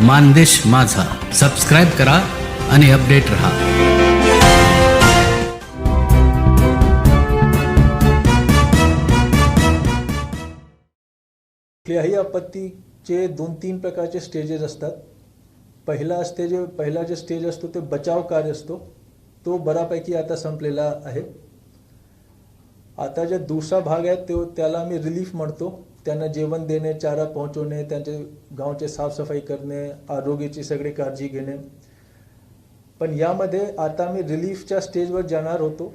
मानदेश माझा. सबस्क्राईब करा आणि अपडेट रहा. कुठल्याही आपत्तीचे दोन तीन प्रकारचे स्टेजेस असतात. पहिला असते जे पहिला जे स्टेज असतो ते बचाव कार्य असतो. तो बऱ्यापैकी आता संपलेला आहे. आता जे दुसरा भाग आहे तो त्याला आम्ही रिलीफ म्हणतो. त्यांना जेवण देणे चारा पोहोचवणे त्यांचे गावचे साफसफाई करणे आरोग्याची सगळी काळजी घेणे. पण यामध्ये आता आम्ही रिलीफच्या स्टेजवर जाणार होतो.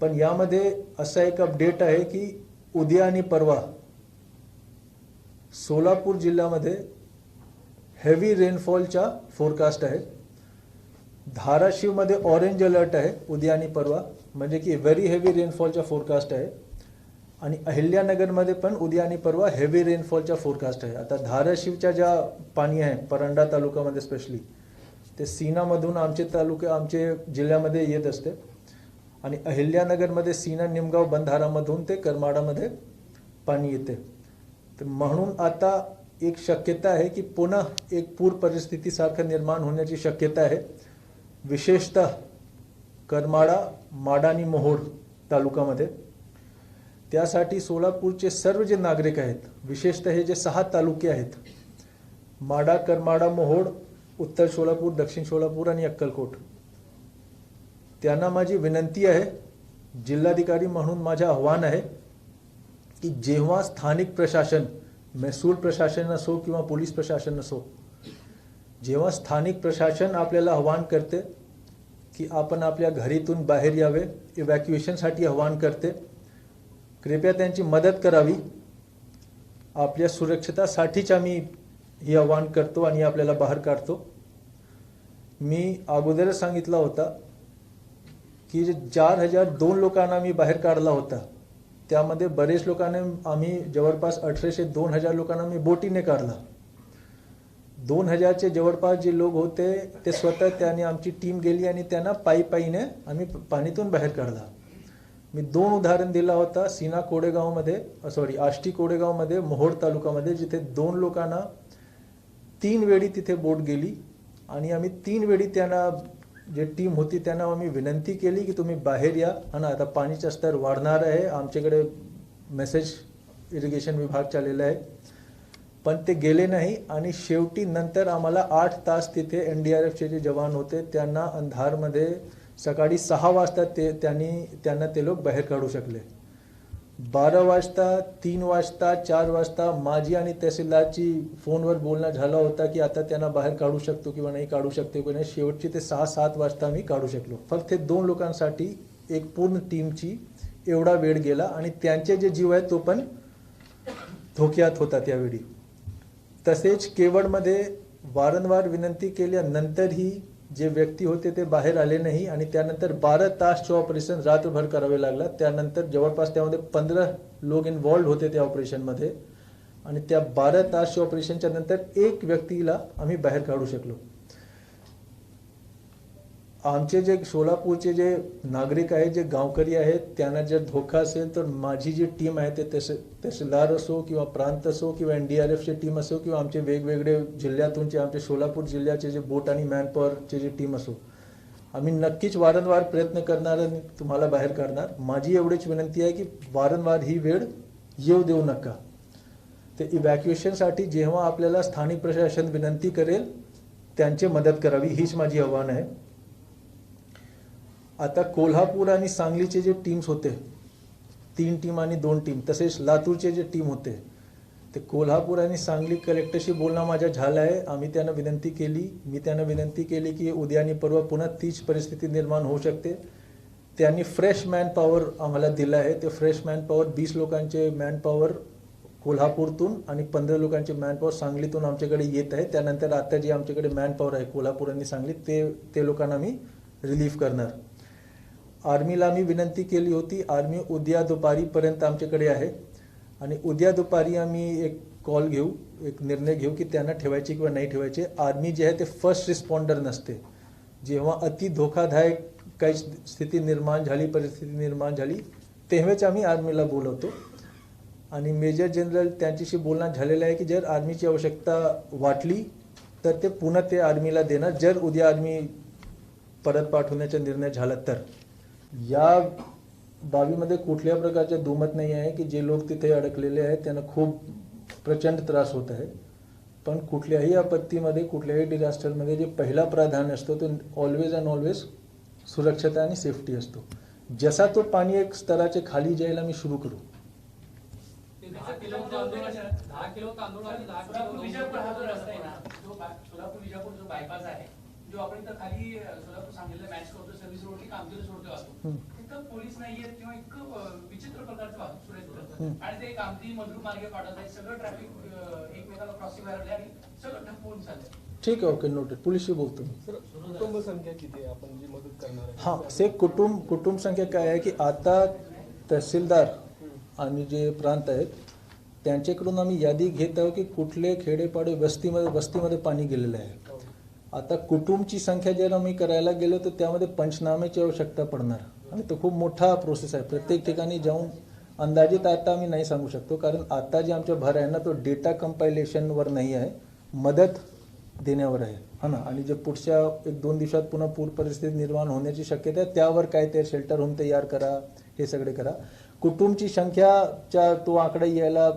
पण यामध्ये असा एक अपडेट आहे की उद्या आणि परवा सोलापूर जिल्ह्यामध्ये हेवी रेनफॉलच्या फोरकास्ट आहे धाराशिवमध्ये ऑरेंज अलर्ट आहे उद्या आणि परवा. म्हणजे की व्हेरी हेवी रेनफॉलचा फोरकास्ट आहे. आणि अहिल्यानगरमध्ये पण उद्या आणि परवा हेवी रेनफॉलच्या फोरकास्ट आहे. आता धाराशिवच्या ज्या पाणी आहे परंडा तालुक्यामध्ये स्पेशली ते सीनामधून आमचे तालुके आमचे जिल्ह्यामध्ये येत असते. आणि अहिल्यानगरमध्ये सीना निमगाव बंधारामधून ते करमाडामध्ये पाणी येते. तर म्हणून आता एक शक्यता आहे की पुन्हा एक पूर परिस्थितीसारखं निर्माण होण्याची शक्यता आहे. विशेषतः करमाडा माडा आणि मोहोळ तालुक्यामध्ये त्यासाठी सोलापूरचे सर्व जे नागरिक आहेत विशेषतः हे जे सहा तालुके आहेत माडा करमाडा मोहोड उत्तर सोलापूर दक्षिण सोलापूर आणि अक्कलकोट. त्यांना माझी विनंती आहे जिल्हाधिकारी म्हणून माझं आव्हान आहे की जेव्हा स्थानिक प्रशासन महसूल प्रशासन असो किंवा पोलीस प्रशासन असो जेव्हा स्थानिक प्रशासन आपल्याला आव्हान करते की आपण आपल्या घरीतून बाहेर यावे इव्हॅक्युएशनसाठी आव्हान करते कृपया त्यांची मदत करावी. आपल्या सुरक्षितासाठीच आम्ही ही आव्हान करतो आणि आपल्याला बाहेर काढतो. मी अगोदरच सांगितला होता की चार हजार दोन लोकांना मी बाहेर काढला होता त्यामध्ये बरेच लोकांना आम्ही जवळपास अठराशे दोन हजार लोकांना मी बोटीने काढला. दोन हजारचे जवळपास जे लोक होते ते स्वतः त्याने आमची टीम गेली आणि त्यांना पायी पायीने आम्ही पाणीतून बाहेर काढला. मी दोन उदाहरण दिला होता सीना कोडेगावमध्ये सॉरी आष्टी कोडेगावमध्ये मोहोड तालुक्यामध्ये जिथे दोन लोकांना तीन वेळी तिथे बोट गेली आणि आम्ही तीन वेळी त्यांना जे टीम होती त्यांना आम्ही विनंती केली की तुम्ही बाहेर या आणि आता पाणीचा स्तर वाढणार आहे. आमच्याकडे मेसेज इरिगेशन विभाग चाललेला आहे. पण ते गेले नाही आणि शेवटी नंतर आम्हाला आठ तास तिथे एन डी आर एफचे जे जवान होते त्यांना अंधारमध्ये सकाळी सहा वाजता ते त्यांनी त्यांना ते लोक बाहेर काढू शकले. बारा वाजता तीन वाजता चार वाजता माझी आणि तहसीलदारची फोनवर बोलणं झालं होता की आता त्यांना बाहेर काढू शकतो किंवा नाही काढू शकतो किंवा नाही. शेवटची ते सहा सात वाजता मी काढू शकलो. फक्त हे दोन लोकांसाठी एक पूर्ण टीमची एवढा वेळ गेला आणि त्यांचे जे जीव आहे तो पण धोक्यात होता त्यावेळी. तसेच केवळमध्ये वारंवार विनंती केल्यानंतरही जे व्यक्ती होते ते बाहेर आले नाही आणि त्यानंतर बारा तासचे ऑपरेशन रात्रभर करावे लागला त्यानंतर जवळपास त्यामध्ये पंधरा लोक इन्व्हॉल्ड होते त्या ऑपरेशनमध्ये आणि त्या बारा तासच्या ऑपरेशनच्या नंतर एक व्यक्तीला आम्ही बाहेर काढू शकलो. आमचे जे सोलापूरचे जे नागरिक आहेत जे गावकरी आहेत त्यांना जर धोका असेल तर माझी जी टीम आहे ते तसे तहसीलदार असो किंवा प्रांत असो किंवा एन डी आर एफची टीम असो किंवा आमचे वेगवेगळे जिल्ह्यातूनचे आमचे सोलापूर जिल्ह्याचे जे बोट आणि मॅनपॉवरचे जे टीम असो आम्ही नक्कीच वारंवार प्रयत्न करणार आणि तुम्हाला बाहेर काढणार. माझी एवढीच विनंती आहे की वारंवार ही वेळ येऊ देऊ नका. ते इव्हॅक्युएशनसाठी जेव्हा आपल्याला स्थानिक प्रशासन विनंती करेल त्यांची मदत करावी हीच माझी आव्हान आहे. आता कोल्हापूर आणि सांगलीचे जे टीम्स होते तीन टीम आणि दोन टीम तसेच लातूरचे जे टीम होते ते कोल्हापूर आणि सांगली कलेक्टरशी बोलणं माझ्या झालं आहे. आम्ही त्यांना विनंती केली. मी त्यांना विनंती केली की उद्या आणि परवा पुन्हा तीच परिस्थिती निर्माण होऊ शकते. त्यांनी फ्रेश मॅनपॉवर आम्हाला दिलं आहे. ते फ्रेश मॅनपॉवर वीस लोकांचे मॅनपॉवर कोल्हापूरतून आणि पंधरा लोकांचे मॅनपॉवर सांगलीतून आमच्याकडे येत आहे. त्यानंतर आता जे आमच्याकडे मॅनपॉवर आहे कोल्हापूर आणि सांगली. ते ते लोकांना आम्ही रिलीफ करणार. आर्मीला मी विनंती केली होती. आर्मी उद्या दुपारीपर्यंत आमच्याकडे आहे. आणि उद्या दुपारी आम्ही एक कॉल घेऊ एक निर्णय घेऊ की त्यांना ठेवायचे किंवा नाही ठेवायचे. आर्मी जे आहे ते फर्स्ट रिस्पॉन्डर नसते. जेव्हा अति धोकादायक काही स्थिती निर्माण झाली परिस्थिती निर्माण झाली तेव्हाच आम्ही आर्मीला बोलवतो. आणि मेजर जनरल त्यांच्याशी बोलणं झालेलं आहे की जर आर्मीची आवश्यकता वाटली तर ते पुन्हा ते आर्मीला देणार. जर उद्या आर्मी परत पाठवण्याचा निर्णय झाला तर. या बाबीमध्ये कुठल्या प्रकारचे दुमत नाही आहे की जे लोक तिथे अडकलेले आहेत त्यांना खूप प्रचंड त्रास होत आहे. पण कुठल्याही आपत्तीमध्ये कुठल्याही डिझास्टरमध्ये जे पहिला प्राधान्य असतो तो ऑलवेज अँड ऑलवेज सुरक्षता आणि सेफ्टी असतो. जसा तो पाणी एक स्तराचे खाली जायला मी सुरू करू. सोलापूर विजापूर जो बायपास आहे जो आपण खाली सोलापूर सांगलीला मॅच करतो. कामगिरी सोडतो असतो हम्म. तिथं पोलीस नाहीयेत किंवा इतकं विचित्र प्रकारचं वाहतूक सुरू आहे. आणि ते कामगिरी मधुर मार्गे पाठवत आहेत सगळं ट्रॅफिक एकमेकाला क्रॉसिंग व्हायला आणि सगळं ठप्प होऊन चाललंय ठीक आहे ओके नोटेड पोलिसशी बोलतो मी. सर कुटुंब संख्या किती आहे? आपण जी मदत करणार आहे. हां से कुटुंब कुटुंब संख्या काय आहे की आता तहसीलदार आणि जे प्रांत आहेत त्यांच्याकडून आम्ही यादी घेत आहोत की कुठले खेडेपाडे वस्तीमध्ये वस्तीमध्ये पाणी गेलेलं आहे. आता कुटुंबची संख्या ज्याला मी करायला गेलो तर त्यामध्ये पंचनामेची आवश्यकता पडणार. आणि तो खूप मोठा प्रोसेस आहे. प्रत्येक ठिकाणी जाऊन अंदाजित आता आम्ही नाही सांगू शकतो कारण आता जे आमच्या भर आहे ना तो डेटा कंपायलेशनवर नाही आहे. मदत देण्यावर आहे. हा ना? आणि जे पुढच्या एक दोन दिवसात पुन्हा पूर परिस्थिती निर्माण होण्याची शक्यता आहे त्यावर काय ते शेल्टर होम तयार करा हे सगळे करा. कुटुंबची संख्याच्या तो आकडा यायला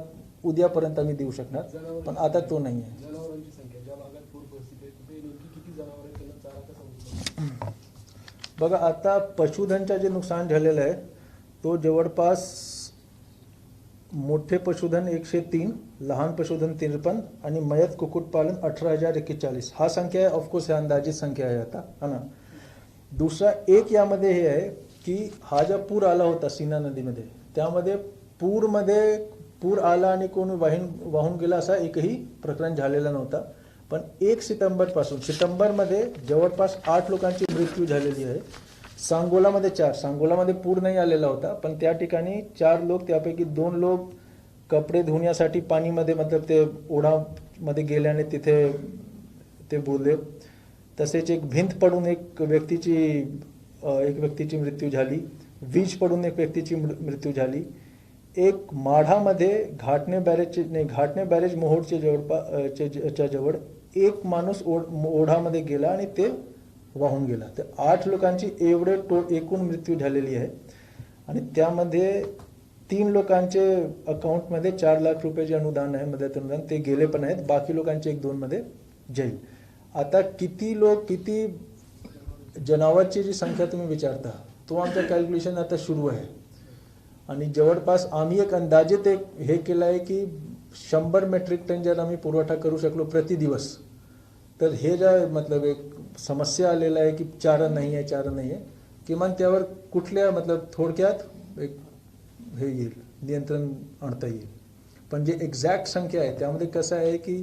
उद्यापर्यंत आम्ही देऊ शकणार पण आता तो नाही आहे जनावरांची संख्या ज्या भागात पूर परिस्थिती आहे तिथे नेमकी किती जनावर आहेत त्यांना चारा कसा मिळतो बघा आता पशुधनचं जे नुकसान झालेलं आहे तो जवळपास मोठे पशुधन एकशे तीन लहान पशुधन त्रेपन्न आणि मयत कुक्कुटपालन अठरा हजार एक्केचाळीस. हा संख्या आहे ऑफकोर्स ह्या अंदाजित संख्या आहे आता हा ना? दुसरा एक यामध्ये हे आहे की हा जो पूर आला होता सीना नदीमध्ये त्यामध्ये पूरमध्ये पूर आला आणि कोण वाहून वाहून गेला असा एकही प्रकरण झालेला नव्हता. पण एक सितंबरपासून सितंबरमध्ये जवळपास आठ लोकांची मृत्यू झालेली आहे. सांगोलामध्ये चार सांगोलामध्ये पूर नाही आलेला होता पण त्या ठिकाणी चार लोक त्यापैकी दोन लोक कपडे धुण्यासाठी पाणीमध्ये मतलब ते ओढामध्ये गेल्याने तिथे ते बुडले. तसेच एक भिंत पडून एक व्यक्तीची एक व्यक्तीची मृत्यू झाली. वीज पडून एक व्यक्तीची मृ- मृत्यू झाली. एक माढामध्ये घाटणे बॅरेजचे नाही घाटणे बॅरेज मोहोडचे जवळपा जवळ एक माणूस ओढ ओढामध्ये गेला आणि ते वाहून गेला. तर आठ लोकांची एवढे टो एकूण मृत्यू झालेली आहे. आणि त्यामध्ये तीन लोकांचे अकाउंटमध्ये चार लाख रुपयाचे अनुदान आहे मदत अनुदान. ते गेले पण आहेत. बाकी लोकांचे एक दोनमध्ये जाईल. आता किती लोक किती जनावरची जी संख्या तुम्ही विचारता तो आमचं कॅल्क्युलेशन आता सुरू आहे. आणि जवळपास आम्ही एक अंदाजे एक हे केलं आहे की शंभर मेट्रिक टन जर आम्ही पुरवठा करू शकलो प्रति दिवस तर हे ज्या मतलब एक समस्या आलेला आहे की चारा नाही आहे चारा नाही आहे किमान त्यावर कुठल्या मतलब थोडक्यात एक हे येईल नियंत्रण आणता येईल. पण जे एक्झॅक्ट संख्या आहे त्यामध्ये कसं आहे की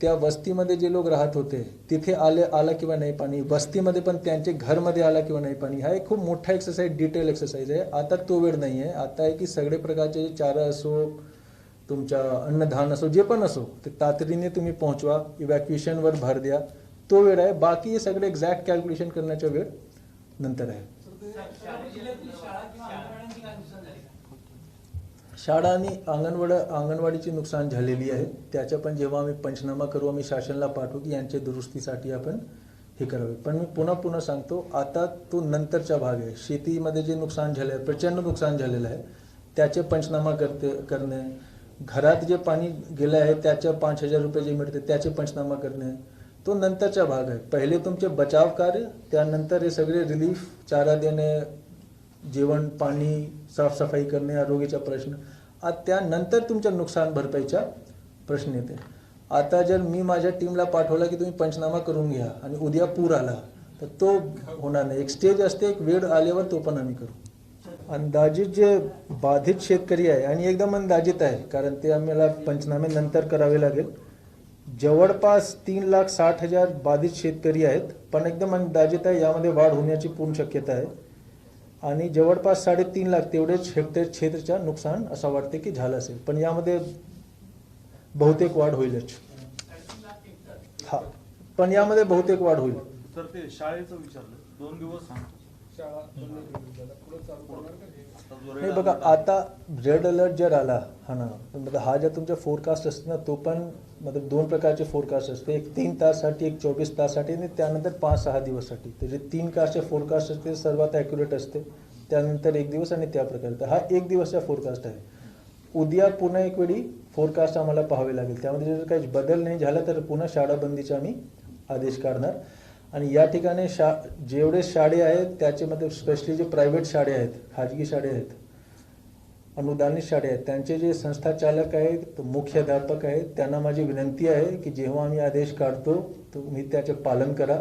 त्या वस्तीमध्ये जे लोक राहत होते तिथे आले आला किंवा नाही पाणी वस्तीमध्ये पण त्यांचे घरमध्ये आला किंवा नाही पाणी हा एक खूप मोठा एक्सरसाइज डिटेल एक्सरसाइज आहे. आता तो वेळ नाही आहे. आता आहे की सगळे प्रकारचे जे चारा असो तुमच्या अन्नधान असो जे पण असो ते तातडीने तुम्ही पोहोचवा इव्हॅक्युएशनवर भर द्या. तो वेळ आहे. बाकी हे सगळे एक्झॅक्ट कॅल्क्युलेशन करण्याचा वेळ नंतर आहे. शाळा आणि अंगणवाड अंगणवाडीची नुकसान झालेली आहे. त्याच्या पण जेव्हा आम्ही पंचनामा करू आम्ही शासनाला पाठवू की यांच्या दुरुस्तीसाठी आपण हे करावे. पण मी पुन्हा पुन्हा सांगतो आता तो नंतरचा भाग आहे. शेतीमध्ये जे नुकसान झाले आहे प्रचंड नुकसान झालेलं आहे त्याचे पंचनामा करते करणे घरात जे पाणी गेलं आहे त्याच्या पाच हजार रुपये जे मिळते त्याचे पंचनामा करणे तो नंतरचा भाग आहे. पहिले तुमचे बचाव कार्य त्यानंतर हे सगळे रिलीफ चारा देणे जेवण पाणी साफसफाई करणे आरोग्याचा प्रश्न आ त्यानंतर तुमच्या नुकसान भरपाईचा प्रश्न येते. आता जर मी माझ्या टीमला पाठवला की तुम्ही पंचनामा करून घ्या आणि उद्या पूर आला तर तो होणार नाही. एक स्टेज असते एक वेळ आल्यावर तो पण आम्ही करू. अंदाजित जे बाधित शेतकरी आहे आणि एकदम अंदाजित आहे कारण ते आम्हाला पंचनामे नंतर करावे लागेल. जवळपास तीन लाख साठ हजार बाधित शेतकरी आहेत पण एकदम अंदाजित आहे यामध्ये वाढ होण्याची पूर्ण शक्यता आहे. आणि जवळपास साडेतीन लाख तेवढेच हेक्टर क्षेत्रच्या नुकसान असं वाटते की झालं असेल पण यामध्ये बहुतेक वाढ होईलच. हा पण यामध्ये बहुतेक वाढ होईल. तर ते शाळेचं विचारलं दोन दिवस सांगतो. नाही हे? बघा आता रेड अलर्ट जर आला हा ना मतलब हा ज्या तुमचा फोरकास्ट असतो ना तो पण मतलब दोन प्रकारचे फोरकास्ट असते. एक तीन ताससाठी एक चोवीस ताससाठी आणि त्यानंतर पाच सहा दिवससाठी. तर जे तीन कास्टचे फोरकास्ट असते ते सर्वात ॲक्युरेट असते. त्यानंतर एक दिवस आणि त्या प्रकारे. तर हा एक दिवसचा फोरकास्ट आहे. उद्या पुन्हा एक वेळी फोरकास्ट आम्हाला पाहावे लागेल. त्यामध्ये जर काही बदल नाही झाला तर पुन्हा शाळाबंदीचा आम्ही आदेश काढणार. आणि या ठिकाणी शा जेवढे शाळे आहेत त्याच्यामध्ये स्पेशली जे प्रायव्हेट शाळे आहेत खाजगी शाळे आहेत अनुदानित शाळे आहेत त्यांचे जे संस्था चालक आहेत मुख्याध्यापक आहेत त्यांना माझी विनंती आहे की जेव्हा आम्ही आदेश काढतो तुम्ही त्याचे पालन करा.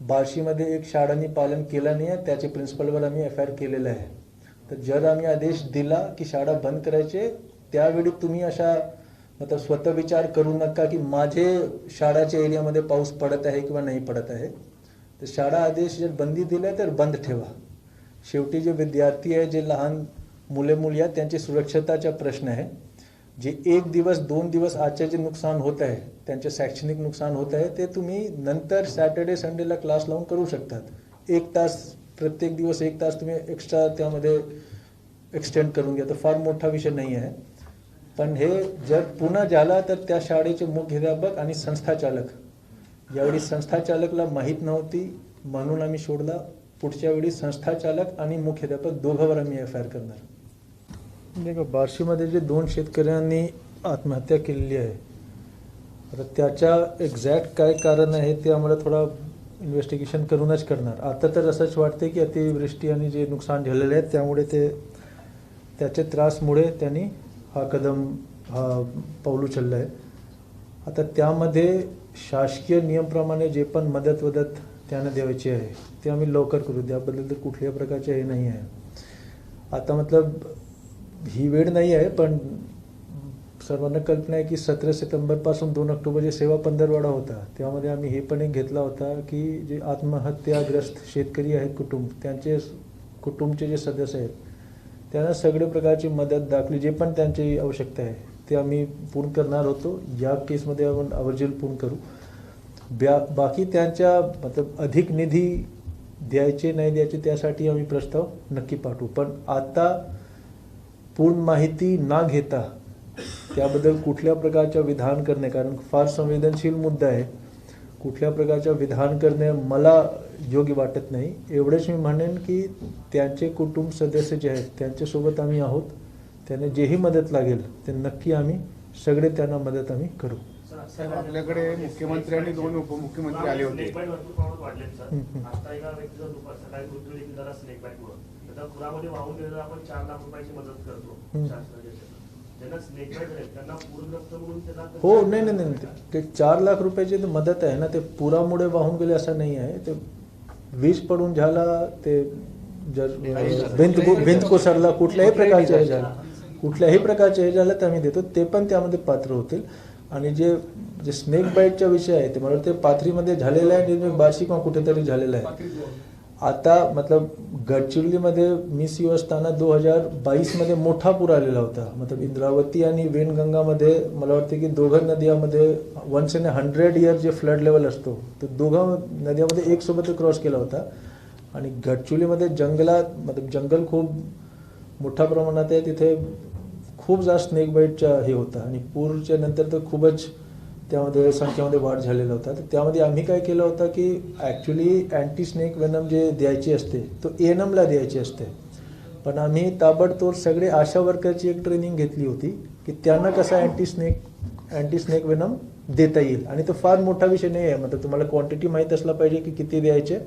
बार्शीमध्ये एक शाळांनी पालन केलं नाही आहे त्याचे प्रिन्सिपलवर आम्ही एफ आय आर केलेलं आहे. तर जर आम्ही आदेश दिला की शाळा बंद करायचे त्यावेळी तुम्ही अशा आता स्वतः विचार करू नका की माझे शाळाच्या एरियामध्ये पाऊस पडत आहे किंवा नाही पडत आहे. तर शाळा आदेश जर बंदी दिला तर बंद ठेवा. शेवटी जे विद्यार्थी आहे जे लहान मुले मुली आहेत त्यांची सुरक्षताचा प्रश्न आहे. जे एक दिवस दोन दिवस आजचे जे नुकसान होत आहे त्यांचे शैक्षणिक नुकसान होत आहे ते तुम्ही नंतर सॅटर्डे संडेला क्लास लावून करू शकतात. एक तास प्रत्येक दिवस एक तास तुम्ही एक्स्ट्रा त्यामध्ये एक्सटेंड करून घ्या. तर फार मोठा विषय नाही आहे. पण हे जर पुन्हा झाला तर त्या शाळेचे मुख्याध्यापक आणि संस्थाचालक यावेळी संस्थाचालकला माहीत नव्हती म्हणून आम्ही सोडला. पुढच्या वेळी संस्थाचालक आणि मुख्याध्यापक दोघांवर आम्ही एफ आय आर करणार. देखो बार्शीमध्ये जे दोन शेतकऱ्यांनी आत्महत्या केलेली आहे आता त्याच्या एक्झॅक्ट काय कारण आहे ते आम्हाला थोडा इन्व्हेस्टिगेशन करूनच करणार. आता तर असंच वाटते की अतिवृष्टी आणि जे नुकसान झालेले आहे त्यामुळे ते त्याच्या त्रासमुळे त्यांनी हा कदम हा पाऊल उचललं आहे आता त्यामध्ये शासकीय नियमप्रमाणे जे पण मदत वदत त्यांना द्यायची आहे ते आम्ही लवकर करू. त्याबद्दल तर कुठल्याही प्रकारचे हे नाही आहे. आता मतलब ही वेळ नाही आहे पण सर्वांना कल्पना आहे की सतरा सप्टेंबरपासून दोन ऑक्टोबरची सेवा पंधरवाडा होता. त्यामध्ये आम्ही हे पण एक घेतला होता की जे आत्महत्याग्रस्त शेतकरी आहेत कुटुंब त्यांचे कुटुंबचे जे सदस्य आहेत त्यांना सगळे प्रकारची मदत दाखली जे पण त्यांची आवश्यकता आहे ते आम्ही पूर्ण करणार होतो. या केसमध्ये आपण आवर्जून पूर्ण करू. ब्या बाकी त्यांच्या मतलब अधिक निधी द्यायचे नाही द्यायचे त्यासाठी आम्ही प्रस्ताव नक्की पाठवू. पण आता पूर्ण माहिती ना घेता त्याबद्दल कुठल्या प्रकारच्या विधान करणे कारण फार संवेदनशील मुद्दा आहे. कुठल्या प्रकारच्या विधान करणे मला योग्य वाटत नाही. एवढेच मी म्हणेन की त्यांचे कुटुंब सदस्य जे आहेत त्यांच्यासोबत आम्ही आहोत. त्यांना जेही मदत लागेल ते नक्की आम्ही सगळे त्यांना मदत आम्ही करू. साहेब आपल्याकडे मुख्यमंत्री आणि दोन उपमुख्यमंत्री आले होते. वाहून आपण चार लाख रुपयाची मदत करतो हो नाही नाही नाही. ते- चार लाख रुपयाची मदत आहे ना ते पुरामुळे वाहून गेले असं नाही आहे. ते वीज पडून झाला ते जर भिंत भिंत कोसळला कुठल्याही प्रकारचे हे झालं. कुठल्याही प्रकारचे हे झालं तर आम्ही देतो. ते पण त्यामध्ये पात्र होतील. आणि जे जे स्नेक बाईटचा विषय आहे ते मला वाटतं पाथरीमध्ये झालेलं आहे आणि बार्शी किंवा कुठेतरी झालेलं आहे. आता मतलब गडचिरोलीमध्ये मिस यू असताना दो हजार बावीसमध्ये मोठा पूर आलेला होता. मतलब इंद्रावती आणि वेणगंगामध्ये मला वाटते की दोघं नद्यामध्ये वन्स इन हंड्रेड इयर जे फ्लड लेवल असतो तो दोघं नद्यामध्ये एकसोबत क्रॉस केला होता. आणि गडचिरोलीमध्ये जंगलात मतलब जंगल खूप मोठ्या प्रमाणात आहे तिथे खूप जास्त स्नेक बाईटच्या हे होता. आणि पूरच्या नंतर तर खूपच त्यामध्ये संख्येमध्ये वाढ झालेला होता. तर त्यामध्ये आम्ही काय केलं होतं की ॲक्च्युली अँटी स्नेक वेनम जे द्यायची असते तो एन एमला द्यायची असते. पण आम्ही ताबडतोब सगळे आशा वर्करची एक ट्रेनिंग घेतली होती की त्यांना कसं anti snake anti snake venom देता येईल. आणि तो फार मोठा विषय नाही आहे. म्हणजे तुम्हाला क्वांटिटी माहीत असला पाहिजे की किती द्यायचे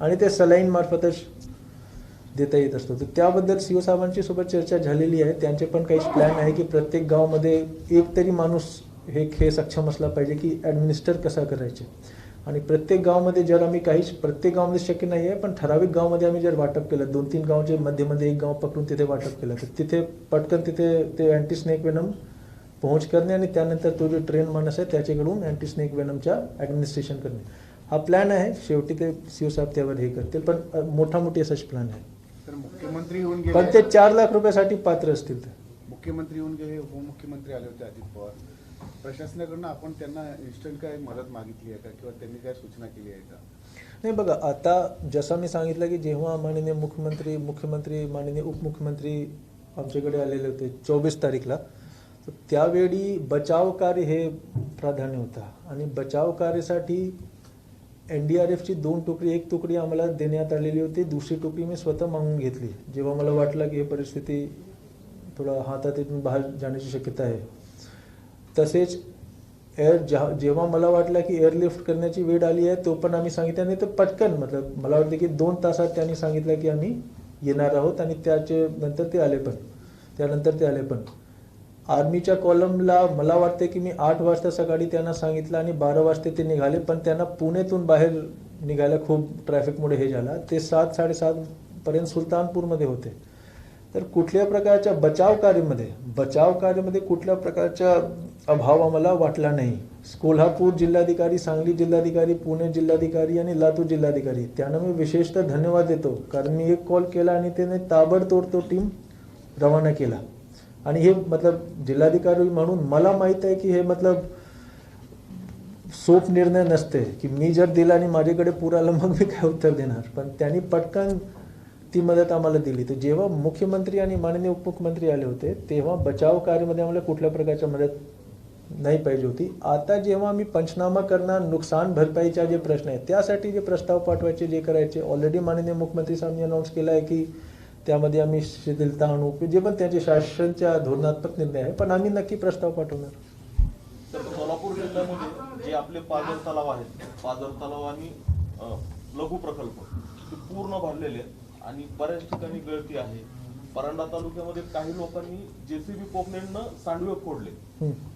आणि ते सलाईन मार्फतच देता येत असतो. तर त्याबद्दल सीओ साहेबांची सोबत चर्चा झालेली आहे. त्यांचे पण काही प्लॅन आहे की प्रत्येक गावामध्ये एक तरी माणूस हे खेळ सक्षम असला पाहिजे की ॲडमिनिस्टर कसा करायचे? आणि प्रत्येक गावामध्ये जर आम्ही काहीच प्रत्येक गावामध्ये शक्य नाही आहे पण ठराविक गावामध्ये आम्ही जर वाटप केलं दोन तीन गावचे मध्ये मध्ये एक गाव पकडून तिथे वाटप केलं तर तिथे पटकन तिथे ते अँटी स्नेक वेनम पहुंच करणे आणि त्यानंतर तो जो ट्रेन माणूस आहे त्याच्याकडून अँटी स्नेक वेनमच्या ॲडमिनिस्ट्रेशन करणे. हा प्लॅन आहे. शेवटी ते सीओ साहेब त्यावर हे करतील पण मोठा मोठी असाच प्लॅन आहे. तर मुख्यमंत्री येऊन पण ते चार लाख रुपयासाठी पात्र असतील ते. मुख्यमंत्री येऊन गेले उपमुख्यमंत्री आले होते अजित पवार. प्रशासनाकडनं आपण त्यांना इन्स्टंट काय मदत मागितली आहे का? किंवा त्यांनी काय सूचना केली आहे का? नाही बघा आता जसं मी सांगितलं की जेव्हा माननीय मुख्यमंत्री मुख्यमंत्री माननीय उपमुख्यमंत्री आमच्याकडे आलेले होते चोवीस तारीखला तर त्यावेळी बचाव कार्य हे प्राधान्य होता. आणि बचाव कार्यासाठी एन डी आर एफची दोन तुकडी एक तुकडी आम्हाला देण्यात आलेली होती दुसरी तुकडी मी स्वतः मागून घेतली. जेव्हा मला वाटलं की ही परिस्थिती थोडं हातातून बाहेर जाण्याची शक्यता आहे तसेच एअर जेव्हा जेव्हा मला वाटलं की एअरलिफ्ट करण्याची वेळ आली आहे तो पण आम्ही सांगितलं. नाही तर पटकन मतलब मला वाटतं की दोन तासात त्यांनी सांगितलं की आम्ही येणार आहोत आणि त्याचे नंतर ते आले पण. त्यानंतर ते आले पण. आर्मीच्या कॉलमला मला वाटते की मी आठ वाजता सकाळी त्यांना सांगितलं आणि बारा वाजता ते निघाले पण त्यांना पुण्यातून बाहेर निघायला खूप ट्रॅफिकमुळे हे झाला. ते सात साडेसातपर्यंत सुलतानपूरमध्ये होते. तर कुठल्या प्रकारच्या बचाव कार्यामध्ये बचाव कार्यामध्ये कुठल्या प्रकारचा अभाव आम्हाला वाटला नाही. कोल्हापूर जिल्हाधिकारी सांगली जिल्हाधिकारी पुणे जिल्हाधिकारी आणि लातूर जिल्हाधिकारी त्यांना मी विशेषतः धन्यवाद देतो. कारण मी एक कॉल केला आणि त्याने ताबडतोब तो टीम रवाना केला. आणि हे मतलब जिल्हाधिकारी म्हणून मला माहीत आहे की हे मतलब सोप निर्णय नसते. की मी जर दिला आणि माझ्याकडे पूर आलं मग मी काय उत्तर देणार? पण त्यांनी पटकन ती मदत आम्हाला दिली. तर जेव्हा मुख्यमंत्री आणि माननीय उपमुख्यमंत्री आले होते तेव्हा बचाव कार्यामध्ये आम्हाला कुठल्या प्रकारच्या मदत नाही पाहिजे होती. आता जेव्हा आम्ही पंचनामा करणार नुकसान भरपाईचा जे प्रश्न आहे त्यासाठी जे प्रस्ताव पाठवायचे जे करायचे ऑलरेडी माननीय मुख्यमंत्री साहेबांनी अनाऊन्स केलं आहे की त्यामध्ये आम्ही शिथिलता आणू जे पण त्यांचे शासनच्या धोरणात्मक निर्णय आहे पण आम्ही नक्की प्रस्ताव पाठवणार. तर सोलापूर जिल्ह्यामध्ये जे आपले पाझर तलाव आहेत पाझर तलाव आणि लघु प्रकल्प ते पूर्ण भरलेले आहेत. आणि बऱ्याच ठिकाणी गळती आहे परांडा तालुक्यामध्ये काही लोकांनी जेसीबी पोकलेटनं सांडवे फोडले.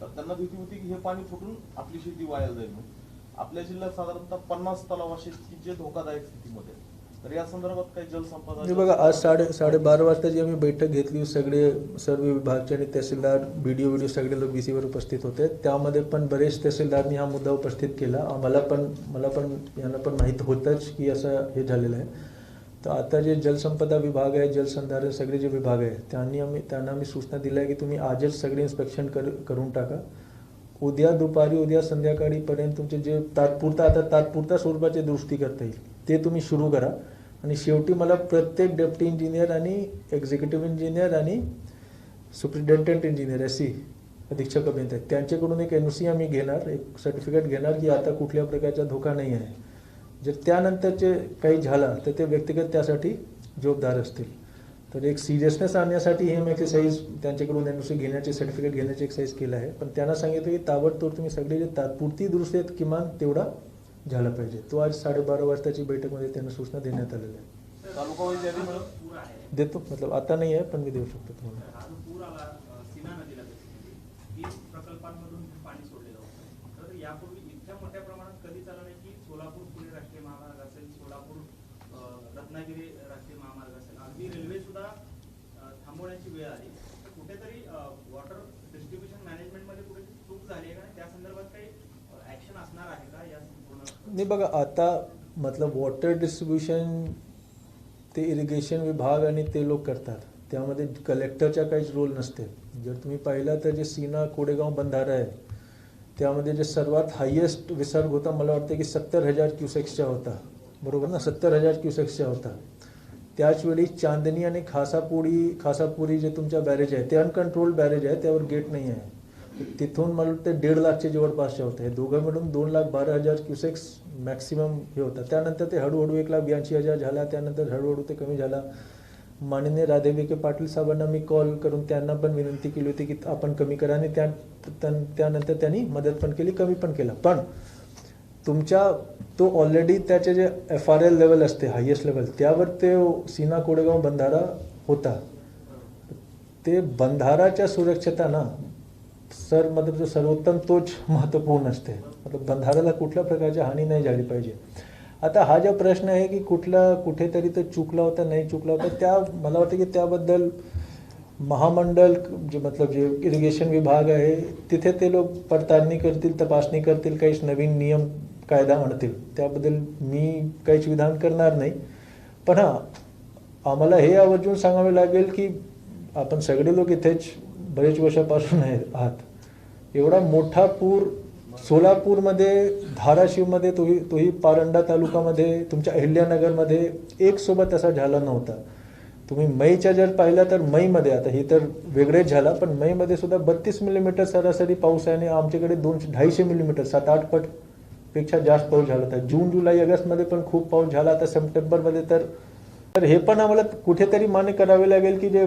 तर त्यांना भीती होती की हे पाणी फुटून आपली शेती वाया जाईल म्हणून. आपल्या जिल्ह्यात साधारणतः पन्नास तलाव असे जे धोकादायक स्थितीमध्ये. तर या संदर्भात काही जलसंपदा बघा आज साडे साडेबारा वाजता जी आम्ही बैठक घेतली सगळे सर्व विभागचे आणि तहसीलदार बीडीओ व्हिडिओ सगळे लोक बीसीवर उपस्थित होते त्यामध्ये पण बरेच तहसीलदारनी हा मुद्दा उपस्थित केला आम्हाला पण मला पण यांना पण माहीत होतंच की असं हे झालेलं आहे तर आता जे जलसंपदा विभाग आहे जलसंधारण सगळे जे विभाग आहे त्यांनी आम्ही त्यांना आम्ही सूचना दिल्या आहे की तुम्ही आजच सगळे इन्स्पेक्शन कर करून टाका. उद्या दुपारी उद्या संध्याकाळीपर्यंत तुमचे जे तात्पुरता आता तात्पुरता स्वरूपाचे दुरुस्ती करता येईल ते तुम्ही सुरू करा. आणि शेवटी मला प्रत्येक डेप्टी इंजिनियर आणि एक्झिक्युटिव्ह इंजिनियर आणि सुप्रिटेंडंट इंजिनियर एस सी अधीक्षक अभियंता त्यांच्याकडून एक एन सी आम्ही घेणार एक सर्टिफिकेट घेणार की आता कुठल्या प्रकारचा धोका नाही आहे. जर त्यानंतरचे काही झाला तर ते व्यक्तिगत त्यासाठी जबाबदार असतील. तर एक सिरियसनेस आणण्यासाठी हे मी एक्सरसाइज त्यांच्याकडून एन घेण्याचे सर्टिफिकेट घेण्याची एक्सरसाइज केलं आहे. पण त्यांना सांगितलं की ताबडतोब तुम्ही सगळे जे तात्पुरती दुरुस्ती आहेत किमान तेवढा झाला पाहिजे. तो आज साडेबारा वाजताची बैठकमध्ये त्यांना सूचना देण्यात आलेल्या आहे देतो मतलब आता नाही आहे पण मी देऊ शकतो तुम्हाला हा जो पूर आला अ, सीना नदीला basically, वीस प्रकल्पांमधून पाणी सोडलेलं होतं तर यापूर्वी इतक्या मोठ्या प्रमाणात कधीच आलं नाही की सोलापूर पुणे राष्ट्रीय महामार्ग असेल सोलापूर अ, रत्नागिरी राष्ट्रीय महामार्ग असेल अगदी रेल्वे सुद्धा थांबवण्याची वेळ आली. तर कुठेतरी वॉटर डिस्ट्रीब्युशन मॅनेजमेंटमध्ये कुठेतरी चूक झाली आहे का? त्या संदर्भात काही ऍक्शन असणार आहे का? या संपूर्ण नाही बघा आता मतलब वॉटर डिस्ट्रीब्युशन ते इरिगेशन विभाग आणि ते लोक करतात. त्यामध्ये कलेक्टरचा काहीच रोल नसते. जर तुम्ही पाहिला तर जे सीना कोडेगाव बंधारा आहे त्यामध्ये जे सर्वात हायेस्ट विसर्ग होता मला वाटतं की सत्तर हजार क्युसेक्सचा होता. बरोबर ना? सत्तर हजार क्युसेक्सचा होता. त्याचवेळी चांदणी आणि खासापुरी खासापुरी जे तुमच्या बॅरेज आहे ते अनकंट्रोल बॅरेज आहे त्यावर गेट नाही आहे. तिथून मला वाटतं दीड लाखच्या जवळपासचे होते. हे दोघं मिळून दोन लाख बारा हजार क्युसेक्स मॅक्सिमम हे होतं. त्यानंतर ते हळूहळू एक लाख ब्याऐंशी हजार झाला त्यानंतर हळूहळू ते कमी झाला. माननीय राधे विखे पाटील साहेबांना मी कॉल करून त्यांना पण विनंती केली होती की आपण कमी करा आणि त्या त्यां- त्यानंतर त्यांनी मदत पण केली कमी पण केला. पण तुमच्या तो ऑलरेडी त्याचे जे एफ आर एल लेवल असते हायेस्ट लेवल त्यावर ते सीना कोडेगाव बंधारा होता. ते बंधाराच्या सुरक्षता ना सर मतलब जो सर्वोत्तम तोच महत्त्वपूर्ण असते. मतलब बंधाराला कुठल्या प्रकारची हानी नाही झाली पाहिजे. आता हा जो प्रश्न आहे की कुठला कुठेतरी तो चुकला होता नाही चुकला होता त्या मला वाटतं की त्याबद्दल महामंडळ जे मतलब जे इरिगेशन विभाग आहे तिथे ते लोक पडताळणी करतील तपासणी करतील काहीच नवीन नियम कायदा आणतील. त्याबद्दल मी काहीच विधान करणार नाही. पण हां आम्हाला हे आवर्जून सांगावे लागेल की आपण सगळे लोक इथेच बरेच वर्षापासून आहेत आहात. एवढा मोठा पूर सोलापूरमध्ये धाराशिवमध्ये तोही तोही पारंडा तालुकामध्ये तुमच्या अहिल्यानगरमध्ये एक सोबत असा झाला नव्हता. तुम्ही मईच्या जर पाहिला तर मईमध्ये आता हे तर वेगळेच झाला पण मईमध्ये सुद्धा बत्तीस मिलीमीटर सरासरी पाऊस आहे आणि आमच्याकडे दोनशे ढाईशे मिलीमीटर सात आठ पट पेक्षा जास्त पाऊस झाला होता जून जुलै ऑगस्टमध्ये पण खूप पाऊस झाला आता सप्टेंबरमध्ये तर. तर हे पण आम्हाला कुठेतरी मान्य करावे लागेल की जे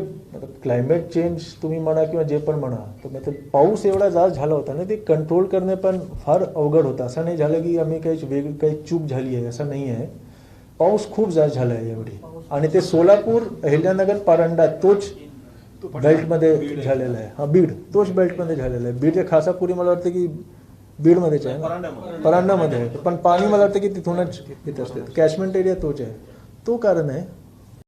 क्लायमेट चेंज तुम्ही म्हणा किंवा जे पण म्हणा तर पाऊस एवढा जास्त झाला होता ना ते कंट्रोल करणे पण फार अवघड होतं. असं नाही झालं की आम्ही काही वेग काही चूक झाली आहे असं नाही आहे. पाऊस खूप जास्त झाला आहे यावेळी आणि ते सोलापूर अहिल्यानगर पारंडा तोच बेल्टमध्ये झालेला आहे. हा बीड तोच बेल्टमध्ये झालेला आहे. बीडच्या खासापुरी मला वाटतं की बीडमध्येच आहे. परांडामध्ये आहे पण पाणी मला वाटतं की तिथूनच येत असते कॅचमेंट एरिया तोच आहे. तो कारण आहे